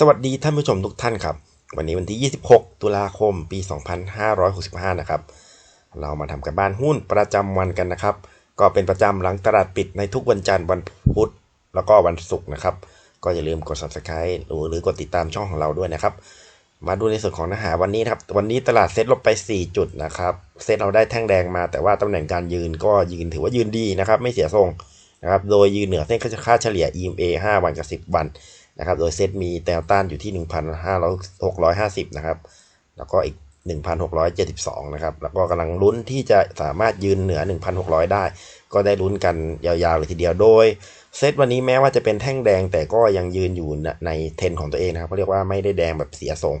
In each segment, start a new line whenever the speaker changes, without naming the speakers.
สวัสดีท่านผู้ชมทุกท่านครับ วันนี้วันที่ 26 ตุลาคม ปี 2565 นะครับ เรามาทำกันบ้านหุ้นประจำวันกันนะครับ ก็เป็นประจำหลังตลาดปิดในทุกวันจันทร์วันพุธ แล้วก็วันศุกร์นะครับ ก็อย่าลืมกด subscribe หรือหรือกดติดตามช่องของเราด้วยนะครับ มาดูในส่วนของเนื้อหาวันนี้นะครับ วันนี้ตลาดเซ็ตลบไป 4 จุดนะครับ เซ็ตเราได้แท่งแดงมา แต่ว่าตำแหน่งการยืนก็ยืนถือว่ายืนดีนะครับ ไม่เสียทรงนะครับ โดยยืนเหนือเส้นค่าเฉลี่ย EMA 5 วันกับ 10 วัน นะครับ โดยเซตมีแนวต้านอยู่ที่ 1,650 นะครับ แล้วก็อีก 1,672 นะครับ แล้วก็กำลังลุ้นที่จะสามารถยืนเหนือ 1,600 ได้ ก็ได้ลุ้นกันยาวๆเลยทีเดียว โดยเซตวันนี้แม้ว่าจะเป็นแท่งแดงแต่ก็ยังยืนอยู่ในเทนของตัวเองนะครับเขาเรียกว่าไม่ได้แดงแบบเสียทรง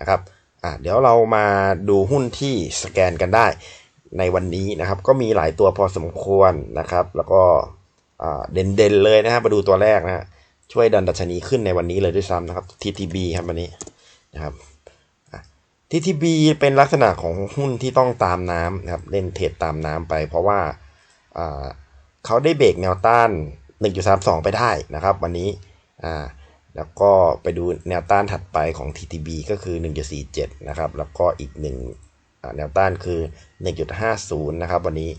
นะครับอะเดี๋ยวเรามาดูหุ้นที่สแกนกันได้ในวันนี้นะครับ ก็มีหลายตัวพอสมควรนะครับ แล้วก็เด่นๆเลยนะครับ มาดูตัวแรกนะฮะ ช่วยดันดัชนีขึ้นในวันนี้เลยด้วยซ้ำนะครับ TTB ครับวันนี้นะครับ TTB เป็นลักษณะของหุ้นที่ต้องตามน้ำนะครับเล่นเทรดตามน้ำไป เพราะว่าเขาได้เบรกแนวต้าน 1.32 ไปได้นะครับ วันนี้แล้วก็ไปดูแนวต้านถัดไปของ TTB ก็คือ 1.47 นะครับ แล้วก็อีกหนึ่งแนวต้านคือ 1.50 นะครับ วันนี้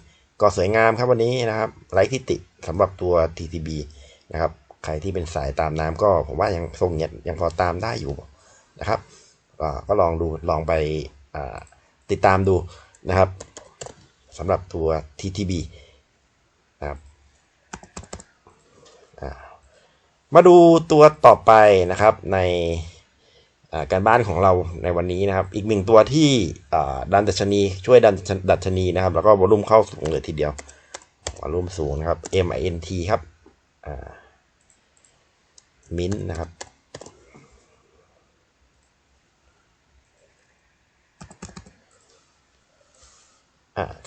ก็สวยงามครับวันนี้นะครับไร้ทิติสำหรับตัว TTB นะครับ ใครที่เป็นสายตามน้ำก็ผมว่ายังทรงเนี้ยยังพอตามได้อยู่นะครับก็ลองดูลองไปติดตามดูนะครับสำหรับตัว TTB นะครับมาดูตัวต่อไปนะครับในการบ้านของเราในวันนี้นะครับ อีกหนึ่งตัวที่ดันดัชนีช่วยดันดัชนีนะครับ แล้วก็วอลุ่มเข้าสูงเลยทีเดียววอลุ่มสูงนะครับ MINT ครับ มิ้นนะครับ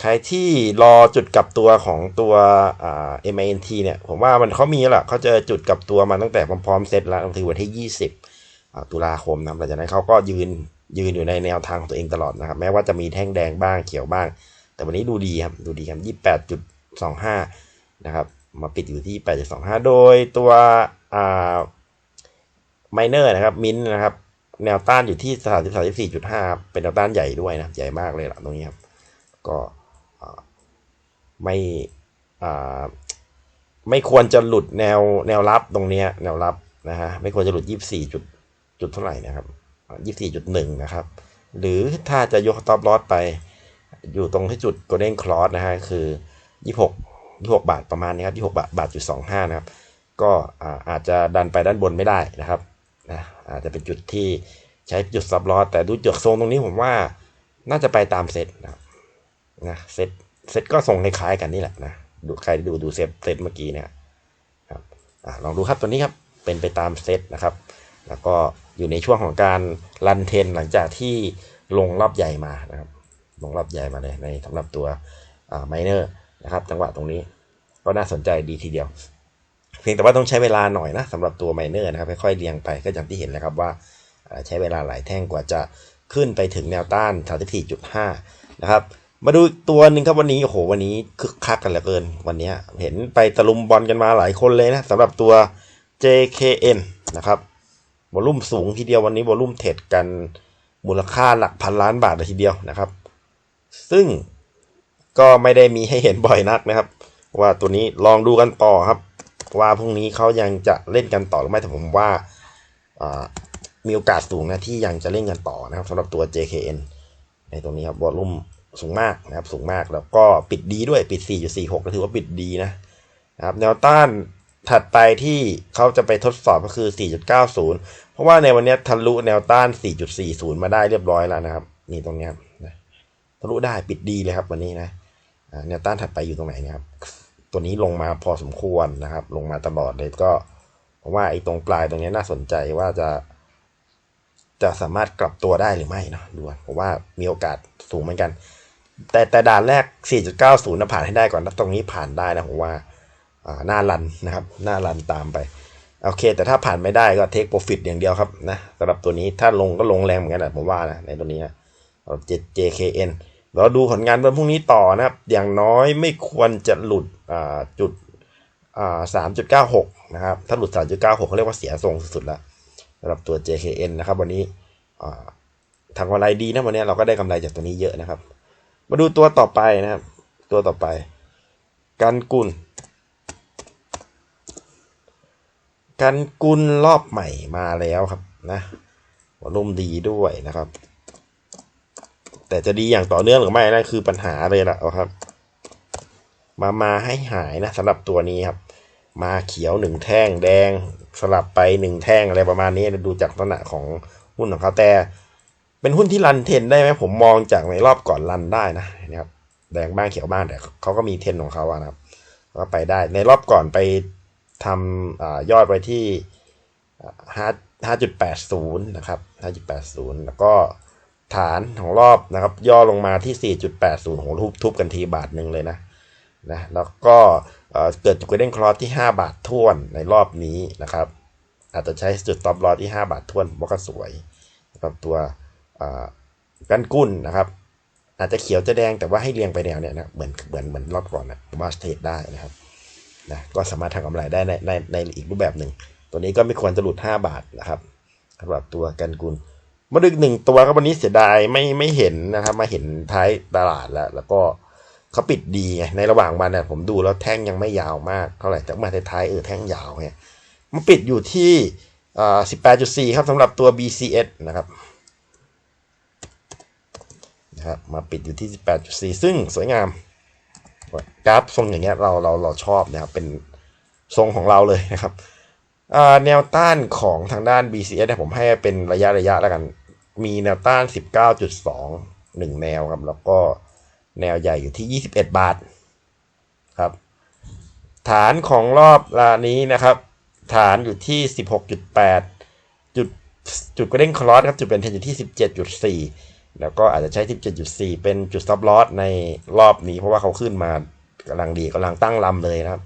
ใครที่รอจุดกลับตัวของตัวอ่า MINT เนี่ย ผมว่ามันเขามีแหละเขาเจะจุดกลับตัวมาตั้งแต่พร้อมๆเซตแล้วถึงวันที่ 20 ตุลาคมนะหลังจากนั้นเขาก็ยืนยืนอยู่ในแนวทางของตัวเองตลอดนะครับ แม้ว่าจะมีแท่งแดงบ้างเขียวบ้าง แต่วันนี้ดูดีครับ ดูดีครับ 28.25 นะครับ มาปิดอยู่ที่ 8.25 โดยตัวอ่าไมเนอร์นะครับ มินนะครับ แนวต้านอยู่ที่สามสิบสามสิบสี่จุดห้าเป็นแนวต้านใหญ่ด้วยนะ ใหญ่มากเลยล่ะตรงนี้ครับ ก็ไม่ไม่ควรจะหลุดแนวแนวรับตรงนี้แนวรับนะฮะ ไม่ควรจะหลุดยี่สิบสี่จุดจุดเท่าไหร่นะครับยี่สิบสี่จุดหนึ่งนะครับ หรือถ้าจะยกต็อปลอสไป อยู่ตรงที่จุดโกลเด้นคลอสนะฮะ คือยี่ หกยี่หกบาทประมาณนี้ครับยี่หกบาทบาทจุดสองห้านะครับ ก็อาจจะดันไปด้านบนไม่ได้นะครับนะอาจจะเป็นจุดที่ใช้จุดซับลอสแต่ดูจุดทรงตรงนี้ผมว่าน่าจะไปตามเซตนะนะเซตเซตก็ทรงคล้ายๆกันนี่แหละนะดูใครดูดูเซตเซตเมื่อกี้เนี่ยครับอลองดูครับตัวนี้ครับเป็นไปตามเซตนะครับ แล้วก็อยู่ในช่วงของการรันเทนหลังจากที่ลงรอบใหญ่มานะครับลงรอบใหญ่มาเลยในสำหรับตัวไมเนอร์ นะครับ จังหวะตรงนี้ก็น่าสนใจดีทีเดียว เพียงแต่ว่าต้องใช้เวลาหน่อยนะสำหรับตัวไมเนอร์นะครับค่อยๆเรียงไปก็อย่างที่เห็นแล้วครับว่าใช้เวลาหลายแท่งกว่าจะขึ้นไปถึงแนวต้าน 34.5 นะครับ มาดูตัวหนึ่งครับวันนี้ โอ้โห วันนี้คึกคักกันเหลือเกิน วันนี้เห็นไปตะลุมบอลกันมาหลายคนเลยนะสำหรับตัว JKN นะครับวอลุ่มสูงทีเดียววันนี้วอลุ่มเทรดกันมูลค่าหลักพันล้านบาทเลยทีเดียวนะครับ ซึ่ง ก็ไม่ได้มีให้เห็นบ่อยนักนะครับ ว่าตัวนี้ลองดูกันต่อครับ ว่าพรุ่งนี้เขายังจะเล่นกันต่อหรือไม่แต่ผมว่ามีโอกาสสูงนะที่ยังจะเล่นกันต่อนะครับสำหรับตัว JKN ในตรงนี้ครับวอลุ่มสูงมากนะครับสูงมากแล้วก็ปิดดีด้วยปิด 4.46 ก็ถือว่าปิดดีนะนะครับแนวต้านถัดไปที่เขาจะไปทดสอบก็คือ 4.90 เพราะว่าในวันนี้ทะลุแนวต้าน 4.40 มาได้เรียบร้อยแล้วนะครับ นี่ตรงนี้ครับทะลุได้ปิดดีเลยครับวันนี้นะ แนวต้านถัดไปอยู่ตรงไหนนะครับ ตัวนี้ลงมาพอสมควรนะครับ ลงมาตลอดเลยก็เพราะว่าไอ้ตรงปลายตรงนี้น่าสนใจว่าจะ จะสามารถกลับตัวได้หรือไม่นะดูเพราะว่ามีโอกาสสูงเหมือนกัน แต่แต่ด่านแรก 4.90นะผ่านให้ได้ก่อนนะตรงนี้ผ่านได้นะผมว่าหน้ารันนะครับ หน้ารันตามไปโอเค แต่ถ้าผ่านไม่ได้ก็เทคโปรฟิตอย่างเดียวครับนะสำหรับตัวนี้ถ้าลงก็ลงแรงเหมือนกันแหละผมว่านะในตัวนี้นะ JKN เราดูผลงานวันพรุ่งนี้ต่อนะครับ อย่างน้อยไม่ควรจะหลุดจุดสามจุดเก้าหกนะครับ ถ้าหลุดสามจุดเก้าหกเขาเรียกว่าเสียทรงสุดๆแล้วสำหรับตัว JKN นะครับ วันนี้ทางกำไรดีนะวันนี้เราก็ได้กำไรจากตัวนี้เยอะนะครับ มาดูตัวต่อไปนะครับ ตัวต่อไปกันกุลกันกุลรอบใหม่มาแล้วครับนะวอลุ่มดีด้วยนะครับ แต่จะดีอย่างต่อเนื่องหรือไม่นั่นคือปัญหาเลยล่ะครับ มามาให้หายนะสำหรับตัวนี้ครับ มาเขียวหนึ่งแท่งแดงสลับไปหนึ่งแท่งอะไรประมาณนี้ดูจากลักษณะของหุ้นของเขาแต่เป็นหุ้นที่รันเทนได้ไหมผมมองจากในรอบก่อนรันได้นะนะครับแดงบ้างเขียวบ้างแต่เขาก็มีเทนของเขาอะนะครับก็ไปได้ในรอบก่อนไปทำอยอดไว้ที่ห้าห้าจุดแปดศูนย์นะครับห้าจุดแปดศูนย์แล้วก็ ฐานของรอบนะครับ ย่อลงมาที่สี่จุดแปดศูนย์ของทุบทุบกันทีบาทหนึ่งเลยนะนะแล้วก็เกิดจุดเด้นคลอสที่ห้าบาทท่วนในรอบนี้นะครับ อาจจะใช้จุดตอบลอที่ห้าบาทท่วนเพราะก็สวยกับตัวกันกุ้นนะครับ อาจจะเขียวจะแดงแต่ว่าให้เรียงไปแนวเนี่ยนะเหมือนเหมือนเหมือนรอบก่อนนะว่าสเททได้นะครับนะก็สามารถทำกำไรได้ในในในอีกรูปแบบหนึ่ง ตัวนี้ก็ไม่ควรจะหลุด 5 บาทนะครับสำหรับตัวกันกุล มาดึกหนึ่งตัวครับวันนี้เสียดายไม่ไม่เห็นนะครับ มาเห็นท้ายตลาดแล้ว แล้วก็เขาปิดดีไงในระหว่างวันเนี่ยผมดูแล้วแท่งยังไม่ยาวมากเท่าไหร่แต่มาท้ายเออแท่งยาวเนี่ยมันปิดอยู่ที่อ่า18.4ครับสำหรับตัว BCS นะครับนะครับ มาปิดอยู่ที่18.4ซึ่งสวยงามกราฟทรงอย่างเงี้ยเราเราเราชอบนะครับเป็นทรงของเราเลยนะครับแนวต้านของทางด้าน BCS เนี่ยผมให้เป็นระยะระยะแล้วกัน มีแนวต้าน 19.2 1 แนวครับ แล้วก็แนวใหญ่อยู่ที่ 21 บาทครับ ฐานของรอบลานี้นะครับ ฐานอยู่ที่ 16.8 จุดจุดกระเด้งคลอสครับ จุดเป็นเทนอยู่ที่ 17.4 แล้วก็อาจจะใช้ 17.4 เป็นจุด stop loss ในรอบนี้ เพราะว่าเขาขึ้นมากำลังดีกำลังตั้งลำเลยนะครับ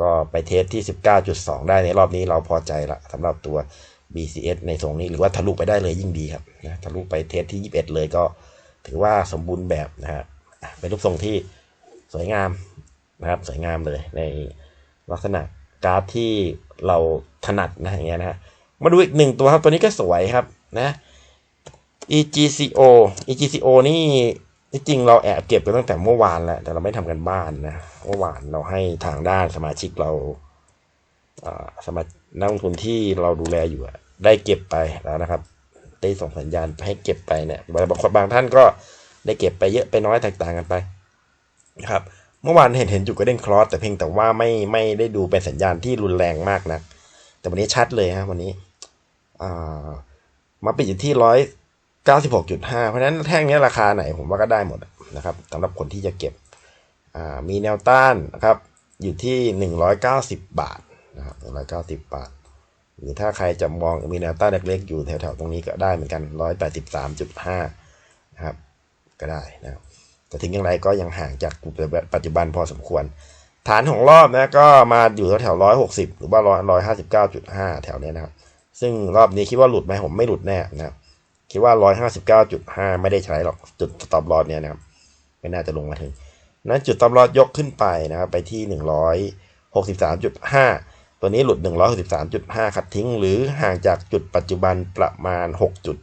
ก็ไปเทสที่ 19.2 ได้ในรอบนี้เราพอใจละสำหรับตัว BCS ในทรงนี้หรือว่าทะลุไปได้เลยยิ่งดีครับนะทะลุไปเทสที่ 21 เลยก็ ถือว่าสมบูรณ์แบบนะฮะเป็นรูปทรงที่สวยงามนะครับสวยงามเลยในลักษณะกราฟที่เราถนัดนะอย่างเงี้ยนะฮะมาดูอีกหนึ่งตัวครับตัวนี้ก็สวยครับนะ EGCO EGCO นี่ที่จริงเราแอบเก็บกันตั้งแต่เมื่อวานแล้ว แต่เราไม่ทำกันบ้านนะเมื่อวานเราให้ทางด้านสมาชิกเรา สมานักลงทุนที่เราดูแลอยู่ได้เก็บไปแล้วนะครับ ได้ส่งสัญญาณให้เก็บไปเนี่ยบางคนบางท่านก็ได้เก็บไปเยอะไปน้อยแตกต่างกันไปนะครับเมื่อวานเห็นเห็นจุดก็เด้นคลอสแต่เพียงแต่ว่าไม่ไม่ได้ดูเป็นสัญญาณที่รุนแรงมากนะแต่วันนี้ชัดเลยฮะวันนี้มาปิดอยู่ที่ร้อย96.5เพราะฉะนั้นแท่งนี้ราคาไหนผมว่าก็ได้หมดนะครับสำหรับคนที่จะเก็บมีแนวต้านนะครับอยู่ที่190บาท นะครับ190บบาท หรือถ้าใครจะมองมีแนวต้านเล็กๆ อยู่แถวๆตรงนี้ก็ได้เหมือนกัน183.5นะครับ ก็ได้นะครับแต่ถึงอย่างไรก็ยังห่างจากปัจจุบันพอสมควร ฐานของรอบนะก็มาอยู่แถวๆ160หกสิบหรือว่า159.5แถวนี้นะครับ ซึ่งรอบนี้คิดว่าหลุดไหมผมไม่หลุดแน่นะครับคิดว่า159.5ไม่ได้ใช้หรอกจุดตอบลอดเนี่ยนะครับไม่น่าจะลงมาถึงนั้นจุดตอบลอดยกขึ้นไปนะครับไปที่163.5 ตัวนี้หลุด 163.5 คัดทิ้ง หรือห่างจากจุดปัจจุบันประมาณ 6 จุด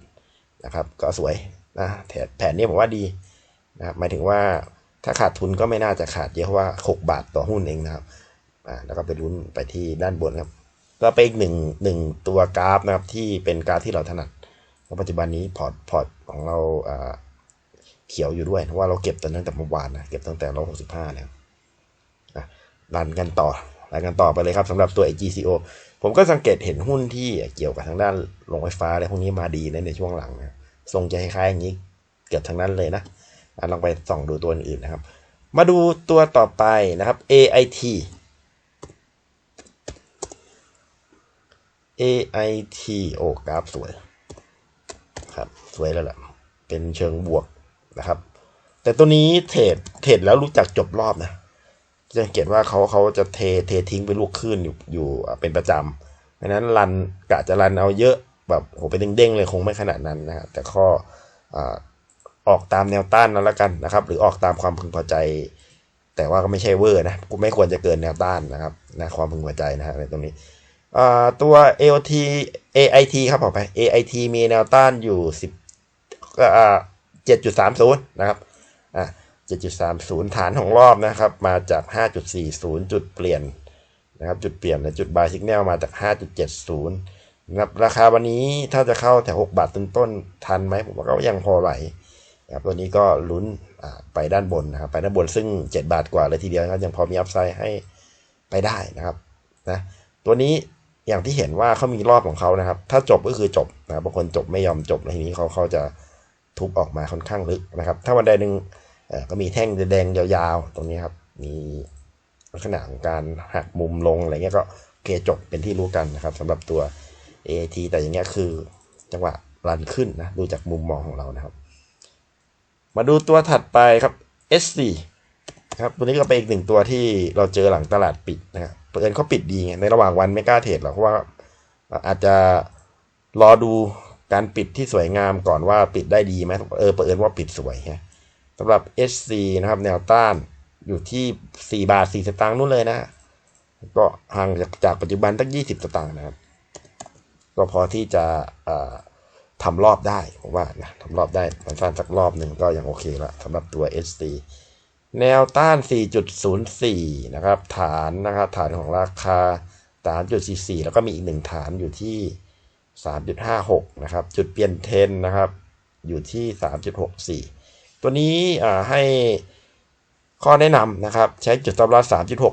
นะครับ ก็สวยนะแผนนี้ผมว่าดีนะครับหมายถึงว่าถ้าขาดทุนก็ไม่น่าจะขาดเยอะเพราะว่า 6 บาทต่อหุ้นเองนะครับอ่าแล้วก็ไปลุ้นไปที่ด้านบนครับ ก็เป็นอีกหนึ่งหนึ่งตัวกราฟนะครับที่เป็นกราฟที่เราถนัดปัจจุบันนี้พอร์ตพอร์ตของเราเขียวอยู่ด้วยเพราะว่าเราเก็บตั้งแต่เมื่อวานนะเก็บตั้งแต่ร้อยหกสิบห้าแล้วรันกันต่อ กันต่อไปเลยครับสำหรับตัว GCO ผมก็สังเกตเห็นหุ้นที่เกี่ยวกับทางด้านโรงไฟฟ้าอะไรพวกนี้มาดีในในช่วงหลังนะทรงจะคล้ายๆอย่างนี้เกือบทางนั้นเลยนะลองไปส่องดูตัวอื่นนะครับ มาดูตัวต่อไปนะครับ AIT AIT โอ้กราฟสวยครับสวยแล้วแหละเป็นเชิงบวกนะครับ แต่ตัวนี้เทรดเทรดแล้วรู้จักจบรอบนะ สังเกตว่าเขาเขาจะเทเททิ้งไปลูกขึ้นอยู่อยู่เป็นประจำเพราะนั้นรันกะจะรันเอาเยอะแบบโหเป็นเด้งๆเลยคงไม่ขนาดนั้นนะครับแต่ข้อออกตามแนวต้านนั้นแล้วกันนะครับ หรือออกตามความพึงพอใจ แต่ว่าก็ไม่ใช่เวอร์นะกูไม่ควรจะเกินแนวต้านนะครับนะความพึงพอใจนะฮะในตรงนี้อ่าตัว AOT AIT ครับออกไป AIT มีแนวต้านอยู่10อ่า7.30นะครับอ่า 7.30 ฐานของรอบนะครับ มาจาก 5.40 จุดเปลี่ยนนะครับ จุดเปลี่ยนในจุด buy signal มาจาก 5.70นะครับราคาวันนี้ถ้าจะเข้าแถว6บาทต้นๆทันไหมผมว่าก็ยังพอไหวนะครับตัวนี้ก็ลุ้นไปด้านบนนะครับ ไปด้านบนซึ่ง 7 บาทกว่าเลยทีเดียวนะครับยังพอมีอัพไซด์ให้ไปได้นะครับนะตัวนี้อย่างที่เห็นว่าเขามีรอบของเขานะครับ ถ้าจบก็คือจบนะครับบางคนจบไม่ยอมจบในทีนี้เขาเขาจะทุบออกมาค่อนข้างลึกนะครับ ถ้าวันใดหนึ่ง ก็มีแท่งแดงยาวๆ ตรงนี้ครับ มีลักษณะของการหักมุมลงอะไรเงี้ยก็โอเคจบเป็นที่รู้กันนะครับสำหรับตัว AT แต่อย่างเงี้ยคือจังหวะรันขึ้นนะดูจากมุมมองของเรานะครับ มาดูตัวถัดไปครับ S4 ครับตัวนี้ก็เป็นอีกหนึ่งตัวที่เราเจอหลังตลาดปิดนะครับเปิดเขาปิดดีไงในระหว่างวันไม่กล้าเทรดหรอกเพราะว่าอาจจะรอดูการปิดที่สวยงามก่อนว่าปิดได้ดีไหมเออเปิดว่าปิดสวยฮะ สำหรับ SC นะครับ แนวต้านอยู่ที่ 4 บาท 4 สตางค์นู่นเลยนะ ก็ห่างจากจากปัจจุบันตั้ง 20 สตางค์นะครับ ก็พอที่จะทำรอบได้ผมว่านะทำรอบได้สั้นสักรอบหนึ่งก็ยังโอเคละสำหรับตัว SC แนวต้าน 4.04 นะครับ ฐานนะครับ ฐานของราคา 3.44 แล้วก็มีอีกหนึ่งฐานอยู่ที่ 3.56 นะครับ จุดเปลี่ยนเทนนะครับ อยู่ที่ 3.64 ตัวนี้ให้ข้อแนะนำนะครับ ใช้จุดตับลอด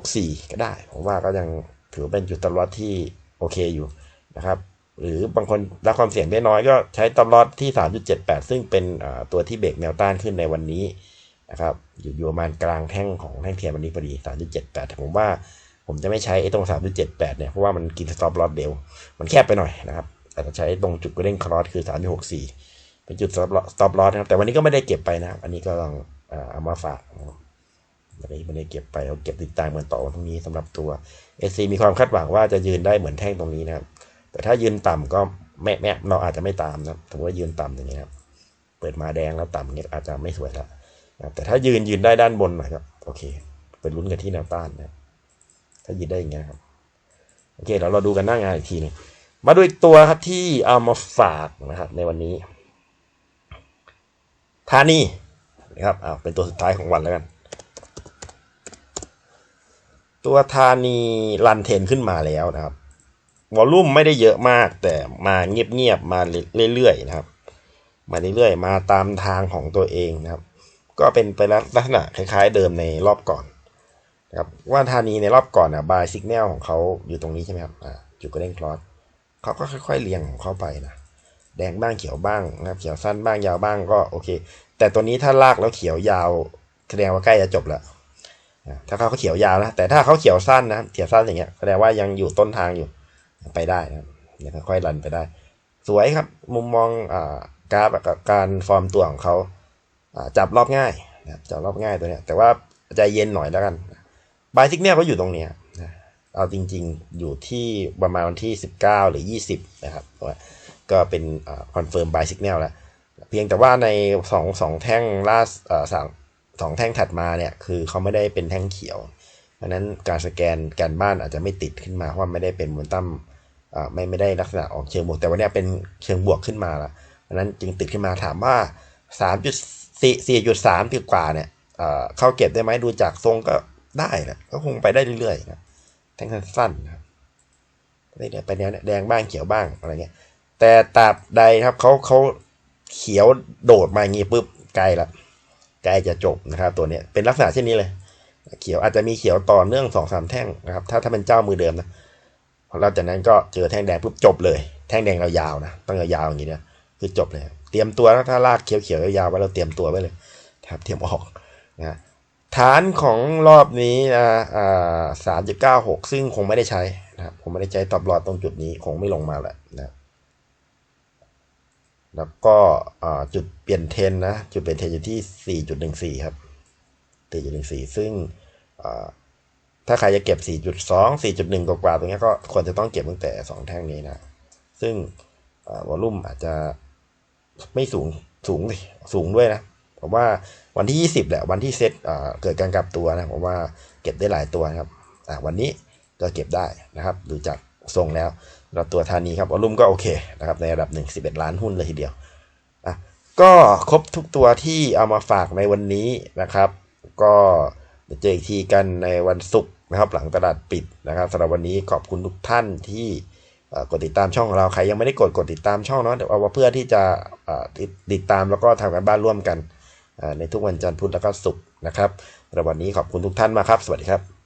3.64 ก็ได้ ผมว่าก็ยังถือเป็นจุดตับลอดที่โอเคอยู่นะครับ หรือบางคนรับความเสี่ยงได้น้อยก็ใช้ตับลอดที่ 3.78 ซึ่งเป็นตัวที่เบรกแนวต้านขึ้นในวันนี้นะครับอยู่อยู่ประมาณกลางแท่งของแท่งเทียนวันนี้พอดี 3.78แต่ผมว่าผมจะไม่ใช้ไอ้ตรง 3.78 เนี่ย เพราะว่ามันกินสต็อปลอสเร็ว มันแคบไปหน่อยนะครับแต่จะใช้ตรงจุดกระเด้งคลอสคือ 3.64 เป็นจุดสต็อปลอสนะครับ แต่วันนี้ก็ไม่ได้เก็บไปนะครับ อันนี้ก็ลองเอามาฝากวันนี้ไม่ได้เก็บไปเราเก็บติดตามกันต่อตรงนี้สำหรับตัว SC มีความคาดหวังว่าจะยืนได้เหมือนแท่งตรงนี้นะครับ แต่ถ้ายืนต่ำก็แม่แม่เราอาจจะไม่ตามนะสมมติว่ายืนต่ำอย่างนี้ครับ เปิดมาแดงแล้วต่ำเนี่ยอาจจะไม่สวยแล้วนะแต่ถ้ายืนยืนได้ด้านบนหน่อยครับโอเคเป็นลุ้นกันที่แนวต้านนะถ้ายืนได้อย่างเงี้ยครับโอเคเดี๋ยวเราดูกันหน้างานอีกทีหนึงมาดูอีกตัวครับที่เอามาฝากนะครับในวันนี้ ธานีนะครับอ่าเป็นตัวสุดท้ายของวันแล้วกัน ตัวธานีรันเทนขึ้นมาแล้วนะครับวอลลุ่มไม่ได้เยอะมากแต่มาเงียบๆมาเรื่อยๆนะครับ มาเรื่อยๆมาตามทางของตัวเองนะครับ ก็เป็นไปลักษณะคล้ายๆ เดิมในรอบก่อนนะครับว่าธานีในรอบก่อนอะบายสิกแนลของเขาอยู่ตรงนี้ใช่ไหมครับอ่าจุดกระเด้งคลอสเขาก็ค่อยๆเรียงของเขาไปนะ แดงบ้างเขียวบ้างนะครับเขียวสั้นบ้างยาวบ้างก็โอเค แต่ตัวนี้ถ้าลากแล้วเขียวยาวแสดงว่าใกล้จะจบแล้วถ้าเขาเขียวยาวนะแต่ถ้าเขาเขียวสั้นนะเขียวสั้นอย่างเงี้ยแสดงว่ายังอยู่ต้นทางอยู่ไปได้นะเดี๋ยวค่อยๆรันไปได้ สวยครับมุมมองอ่ากราฟกับการฟอร์มตัวของเขาอ่าจับรอบง่ายนะจับจับรอบง่ายตัวเนี้ยแต่ว่าใจเย็นหน่อยแล้วกันบายซิกเนียก็อยู่ตรงเนี้ย เอาจริงๆ อยู่ที่ประมาณวันที่ 19 หรือ 20 นะครับว่าก็เป็นคอนเฟิร์มบายซิกเนลแล้ว เพียงแต่ว่าในสองสองแท่งล่าสเอ่อสองสองแท่งถัดมาเนี่ยคือเขาไม่ได้เป็นแท่งเขียวเพราะนั้นการสแกนการบ้านอาจจะไม่ติดขึ้นมาเพราะว่าไม่ได้เป็นโมเมนตัมไม่ไม่ได้ลักษณะออกเชิงบวก แต่วันนี้เป็นเชิงบวกขึ้นมาละเพราะนั้นจึงติดขึ้นมาถามว่า3.4 4.3ถึงกว่าเนี่ยเข้าเก็บได้ไหมดูจากทรงก็ได้แหละก็คงไปได้เรื่อยๆนะ งสั้นๆนะครับได้เนี่ยไปแนวเนี่ยแดงบ้างเขียวบ้างอะไรเงี้ย แต่ตราบใดครับเขาเขาเขียวโดดมาอย่างงี้ปุ๊บใกลละใกลจะจบนะครับ ตัวเนี้ยเป็นลักษณะเช่นนี้เลย เขียวอาจจะมีเขียวต่อเนื่องสองสามแท่งนะครับ ถ้าถ้าเป็นเจ้ามือเดิมนะพอหลังจากนั้นก็เจอแท่งแดงปุ๊บจบเลย แท่งแดงเรายาวนะต้องยาวอย่างนี้นี่ยคือจบเลย เตรียมตัวถ้าลากเขียวๆยาวๆไว้เราเตรียมตัวไว้เลยครับเตรียมออกนะ ฐานของรอบนี้นะอ่าสามจุดเก้าหกซึ่งคงไม่ได้ใช้นะครับผมไม่ได้ใช้ตอบลอดตรงจุดนี้คงไม่ลงมาแหละนะแล้วก็จุดเปลี่ยนเทนนะ จุดเปลี่ยนเทนอยู่ที่ 4.14 ครับ 4.14 ซึ่งถ้าใครจะเก็บ 4.2 4.1 กว่าๆตรงนี้ก็ควรจะต้องเก็บตั้งแต่ 2 แท่งนี้นะ ซึ่งวอลลุ่มอาจจะไม่สูงสูงสูงด้วยนะผมว่า วันที่ 20 แหละ วันที่เซตเกิดการกลับตัวนะผมว่าเก็บได้หลายตัวนะครับวันนี้ก็เก็บได้นะครับ ดูจากทรงแล้วเราตัวธานีครับวอลุ่มก็โอเคนะครับในระดับ 1 11 ล้านหุ้นเลยทีเดียวอะก็ครบทุกตัวที่เอามาฝากในวันนี้นะครับ ก็เจออีกทีกันในวันศุกร์นะครับ หลังตลาดปิดนะครับสำหรับวันนี้ขอบคุณทุกท่านที่กดติดตามช่องของเราใครยังไม่ได้กดกดติดตามช่องเนาะเดี๋ยวเอาไว้เพื่อที่จะติดตามแล้วก็ทำกันบ้านร่วมกัน ในทุกวันจันทร์พุธแล้วก็ศุกร์นะครับสำหรับวันนี้ขอบคุณทุกท่านมากครับ สวัสดีครับ